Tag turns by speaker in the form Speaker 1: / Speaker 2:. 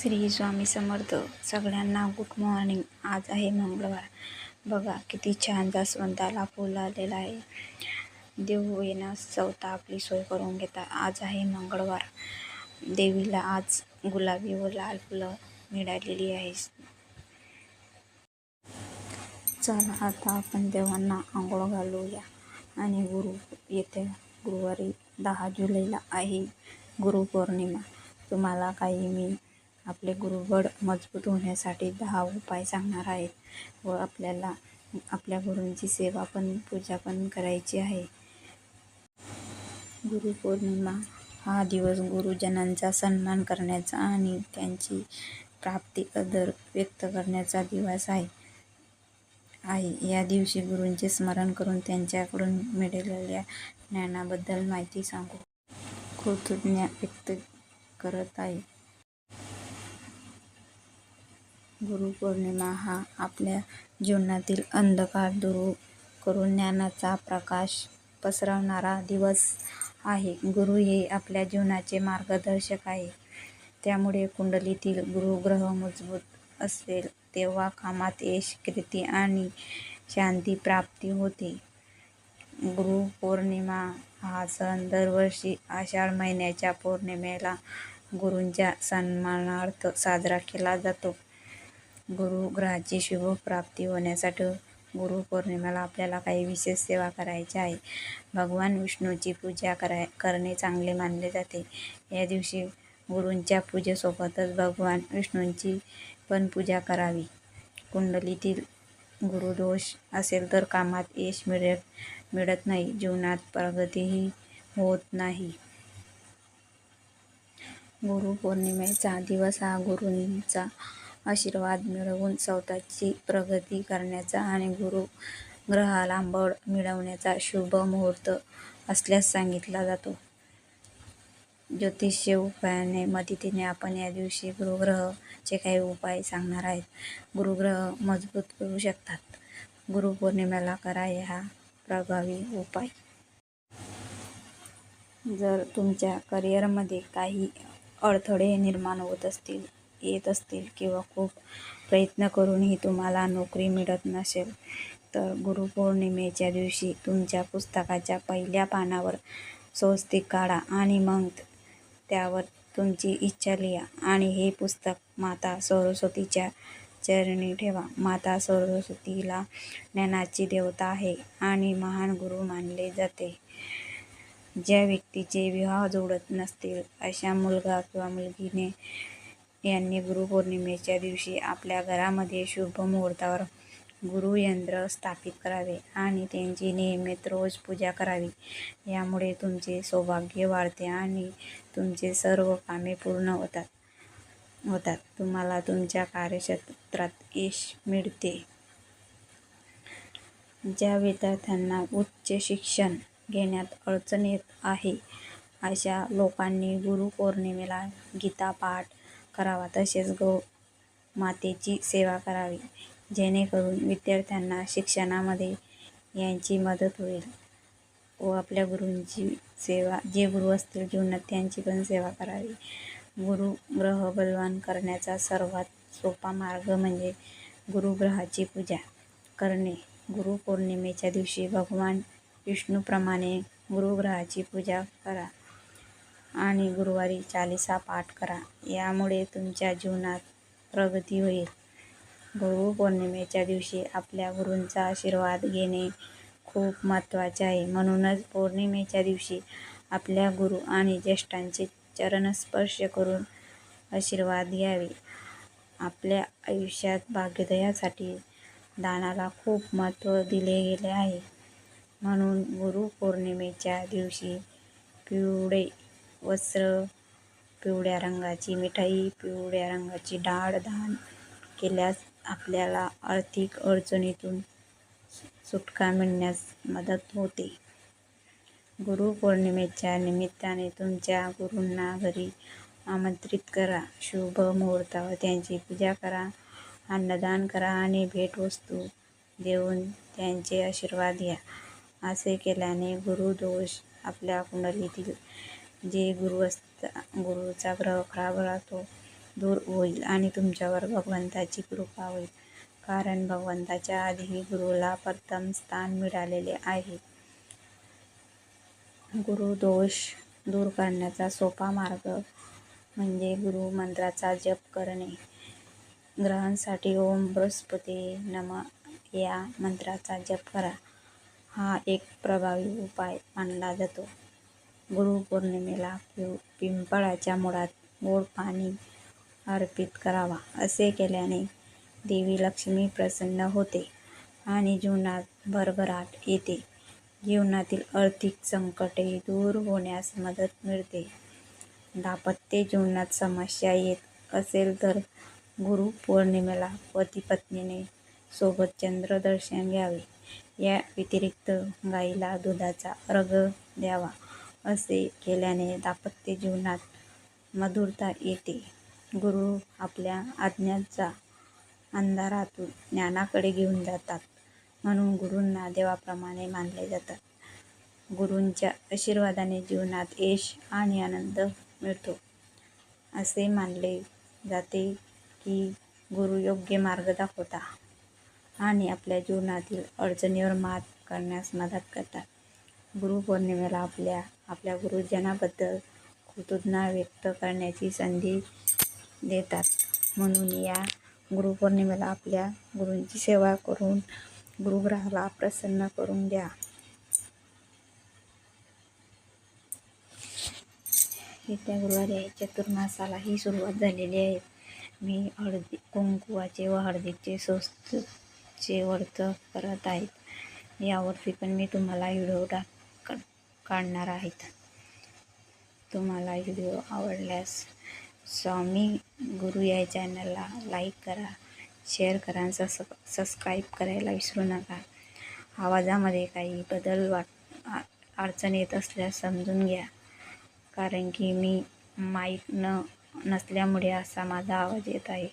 Speaker 1: श्री स्वामी समर्थ सगळ्यांना good morning आज आहे मंगळवार. बघा किती छान जास्वंदाला फुल आलेलं आहे. देव येण्यास चौथा आपली सोय करून घेता. आज आहे मंगळवार. देवीला आज गुलाबी व लाल फुलं मिळालेली आहे. चला आता आपण देवांना आंघोळ घालूया. आणि गुरु येत्या गुरुवारी दहा जुलैला आहे. गुरुपौर्णिमा. तुम्हाला काही मी आपले गुरुबळ मजबूत होण्यासाठी दहा उपाय सांगणार आहेत व आपल्याला आपल्या गुरूंची सेवा पण पूजा पण करायची आहे. गुरुपौर्णिमा हा दिवस गुरुजनांचा सन्मान करण्याचा आणि त्यांची प्राप्ती आदर व्यक्त करण्याचा दिवस आहे. आहे या दिवशी गुरूंचे स्मरण करून त्यांच्याकडून मिळालेल्या ज्ञानाबद्दल माहिती सांगू. कृतज्ञ व्यक्त करत आहे. गुरुपौर्णिमा हा आपल्या जीवनातील अंधकार दूर करून ज्ञानाचा प्रकाश पसरवणारा दिवस आहे. गुरु हे आपल्या जीवनाचे मार्गदर्शक आहे. त्यामुळे कुंडलीतील गुरुग्रह मजबूत असेल तेव्हा कामात यश कीर्ती आणि शांती प्राप्ती होते. गुरुपौर्णिमा हा सण दरवर्षी आषाढ महिन्याच्या पौर्णिमेला गुरूंच्या सन्मानार्थ साजरा केला जातो. गुरुग्रहाची शुभप्राप्ती होण्यासाठी गुरुपौर्णिमेला आपल्याला काही विशेष सेवा करायची आहे. भगवान विष्णूची पूजा कराय करणे चांगले मानले जाते. या दिवशी गुरूंच्या पूजेसोबतच भगवान विष्णूंची पण पूजा करावी. कुंडलीतील गुरुदोष असेल तर कामात यश मिळत मिळत नाही जीवनात प्रगतीही होत नाही. गुरुपौर्णिमेचा दिवस हा गुरूंचा आशीर्वाद मिळवून स्वतःची प्रगती करण्याचा आणि गुरु ग्रहाला बळ मिळवण्याचा शुभ मुहूर्त असल्यास सांगितला जातो. ज्योतिष्य उपायाने मदतीने आपण या दिवशी गुरुग्रहचे काही उपाय सांगणार आहेत. गुरुग्रह मजबूत करू शकतात. गुरुपौर्णिमेला करा हा प्रभावी उपाय. जर तुमच्या करिअरमध्ये काही अडथळे निर्माण होत असतील येत असतील किंवा खूप प्रयत्न करूनही तुम्हाला नोकरी मिळत नसेल तर गुरुपौर्णिमेच्या दिवशी तुमच्या पुस्तकाच्या पहिल्या पानावर स्वस्तिक काढा आणि मग त्यावर तुमची इच्छा लिहा आणि हे पुस्तक माता सरस्वतीच्या चरणी ठेवा. माता सरस्वतीला ज्ञानाची देवता आहे आणि महान गुरु मानले जाते. ज्या व्यक्तीचे विवाह जोडत नसतील अशा मुलगा किंवा मुलगीने यांनी गुरुपौर्णिमेच्या दिवशी आपल्या घरामध्ये शुभ मुहूर्तावर गुरुयंत्र स्थापित करावे आणि त्यांची नियमित रोज पूजा करावी. यामुळे तुमचे सौभाग्य वाढते आणि तुमचे सर्व कामे पूर्ण होतात. होतात. तुम्हाला तुमच्या कार्यक्षेत्रात यश मिळते. ज्या विद्यार्थ्यांना उच्च शिक्षण घेण्यात अडचण येत आहे अशा लोकांनी गुरुपौर्णिमेला गीता पाठ करावा. तसेच गौ मातेची सेवा करावी. जेणेकरून विद्यार्थ्यांना शिक्षणामध्ये यांची मदत होईल व आपल्या गुरूंची सेवा जे गुरु असतील जीवनात त्यांची पण सेवा करावी. गुरु ग्रह बलवान करण्याचा सर्वात सोपा मार्ग म्हणजे गुरुग्रहाची पूजा करणे. गुरुपौर्णिमेच्या दिवशी भगवान विष्णूप्रमाणे गुरुग्रहाची पूजा करा. आणि गुरुवारी चालिसा पाठ करा. यामुळे तुमच्या जीवनात प्रगती होईल. गुरुपौर्णिमेच्या दिवशी आपल्या गुरूंचा आशीर्वाद घेणे खूप महत्त्वाचे आहे. म्हणूनच पौर्णिमेच्या दिवशी आपल्या गुरु आणि ज्येष्ठांचे चरणस्पर्श करून आशीर्वाद घ्यावे. आपल्या आयुष्यात भाग्योदयासाठी दानाला खूप महत्त्व दिले गेले आहे. म्हणून गुरुपौर्णिमेच्या दिवशी पिवळे वस्त्र पिवळ्या रंगाची मिठाई पिवळ्या रंगाची डाळ दान केल्यास आपल्याला आर्थिक अडचणीतून सुटका मिळण्यास मदत होते. गुरुपौर्णिमेच्या निमित्ताने तुमच्या गुरूंना घरी आमंत्रित करा. शुभ मुहूर्तावर त्यांची पूजा करा. अन्नदान करा आणि भेटवस्तू देऊन त्यांचे आशीर्वाद घ्या. असे केल्याने गुरुदोष आपल्या कुंडलीतील जे गुरु असता गुरुचा ग्रह खराब राहतो दूर होईल आणि तुमच्यावर भगवंताची कृपा होईल. कारण भगवंताच्या आधी गुरुला प्रथम स्थान मिळालेले आहे. गुरु दोष दूर करण्याचा सोपा मार्ग म्हणजे गुरु मंत्राचा जप करणे. ग्रहांसाठी ओम बृहस्पती नम या मंत्राचा जप करा. हा एक प्रभावी उपाय मानला जातो. गुरुपौर्णिमेला पिव पिंपळाच्या मुळात गोड पाणी अर्पित करावा असे केल्याने देवी लक्ष्मी प्रसन्न होते आणि जीवनात भरभराट येते. जीवनातील आर्थिक संकटे दूर होण्यास मदत मिळते. दाम्पत्य जीवनात समस्या येत असेल तर गुरुपौर्णिमेला पती पत्नीने सोबत चंद्रदर्शन घ्यावे. या व्यतिरिक्त गाईला दुधाचा अर्घ द्यावा. असे केल्याने दाम्पत्य जीवनात मधुरता येते. गुरु आपल्या आज्ञांचा अंधारातून ज्ञानाकडे घेऊन जातात म्हणून गुरूंना देवाप्रमाणे मानले जातात. गुरूंच्या आशीर्वादाने जीवनात यश आणि आनंद मिळतो. असे मानले जाते की गुरु योग्य मार्ग दाखवता आणि आपल्या जीवनातील अडचणीवर मात करण्यास मदत करतात. गुरुपौर्णिमेला आपल्या आपल्या गुरुजनाबद्दल कृतज्ञता व्यक्त करण्याची संधी देतात. म्हणून या गुरुपौर्णिमेला आपल्या गुरूंची सेवा करून गुरुग्रहाला प्रसन्न करून द्या. येत्या गुरुवारी चतुर्मासालाही सुरुवात झालेली आहे. मी हळदी कुंकुवाचे व हळदीचे स्वस्तचे व्रत करत आहेत यावरती पण मी तुम्हाला व्हिडिओ टाक काढणार आहेत. तुम्हाला व्हिडिओ आवडल्यास स्वामी गुरु या चॅनलला लाईक करा शेअर करा आणि सस सबस्क्राईब करायला विसरू नका. आवाजामध्ये काही बदल वाट अडचण येत असल्यास समजून घ्या. कारण की मी माईक न नसल्यामुळे असा माझा आवाज येत आहे.